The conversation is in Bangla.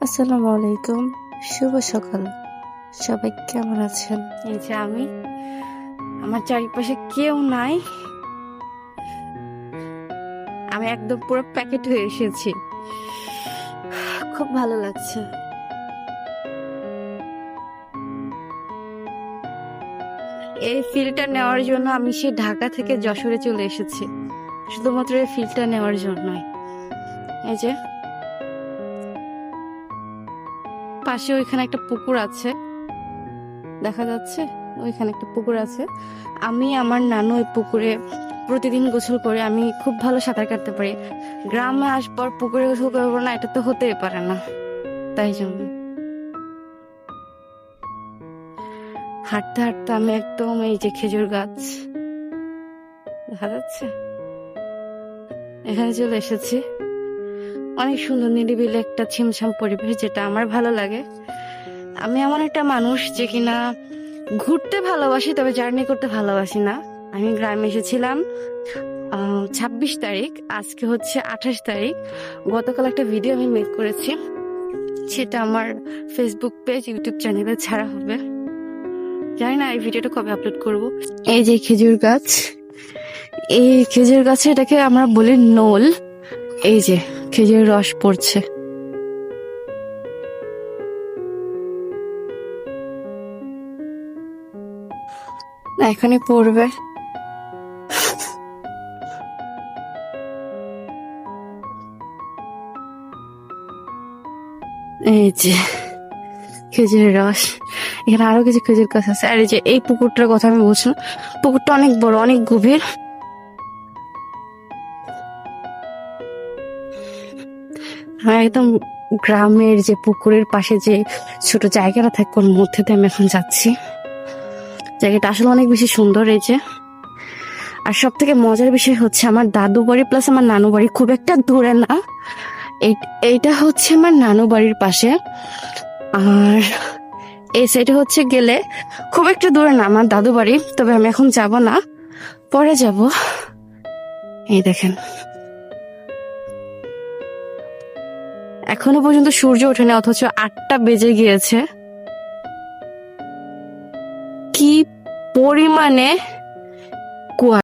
আসসালামু আলাইকুম শুভ সকাল। সবাই কেমন আছেন? এই যে আমি। আমার চারিপাশে কেউ নাই। আমি একদম পুরো প্যাকেট হয়ে এসেছি। খুব ভালো লাগছে। এই ফিলটা নেওয়ার জন্য আমি সেই ঢাকা থেকে যশোরে চলে এসেছি। শুধুমাত্র এই ফিলটা নেওয়ার জন্যই। এই যে পাশে ওইখানে একটা পুকুর আছে। দেখা যাচ্ছে ওইখানে একটা পুকুর আছে। আমি, আমার নানু ওই পুকুরে প্রতিদিন গোসল করে আমি খুব ভালো সাঁতার কাটতে পারি। গ্রামে আসবার পুকুরে গোসল করব না, এটা তো হতেই পারে না। তাই জন্য। হাঁটতে হাঁটতে আমি একদম এই যে খেজুর গাছ। দেখা যাচ্ছে? এখানে চলে এসেছি। অনেক সুন্দর নিরিবিলি একটা ছিমছাম পরিবেশ যেটা আমার ভালো লাগে। আমি এমন একটা মানুষ যে কিনা ঘুরতে ভালোবাসি, তবে জার্নি করতে ভালোবাসি না। আমি গ্রামে এসেছিলাম ছাব্বিশ তারিখ, আজকে হচ্ছে আঠাশ তারিখ। গতকাল একটা ভিডিও আমি মেক করেছি, সেটা আমার ফেসবুক পেজ ইউটিউব চ্যানেলে ছাড়া হবে। জানি না এই ভিডিওটা কবে আপলোড করব। এই যে খেজুর গাছ, এই খেজুর গাছে এটাকে আমরা বলি নোল। এই যে খেজুর রস পড়ছে। এখনই পড়বে। এই যে, খেজুরের রস। এখানে আরও কিছু খেজুর গাছ আছে। আর এই যে, এই পুকুরটার কথা আমি বলছিলাম। পুকুরটা অনেক বড়, অনেক গভীর। একদম গ্রামের যে পুকুরের পাশে যে ছোট জায়গাটা থাকে, ওর মধ্যে আমি এখন যাচ্ছি। জায়গাটা আসলে অনেক বেশি সুন্দর এই যে। আর সব থেকে মজার বিষয় হচ্ছে আমার দাদু বাড়ি প্লাস আমার নানু বাড়ি খুব একটা দূরে না। এই- এইটা হচ্ছে আমার নানু বাড়ির পাশে। আর এই সাইডে হচ্ছে গেলে খুব একটা দূরে না আমার দাদু বাড়ি, তবে আমি এখন যাব না। পরে যাব। এই দেখেন। এখনও পর্যন্ত সূর্য ওঠেনি অথচ আটটা বেজে গিয়েছে। কি পরিমাণে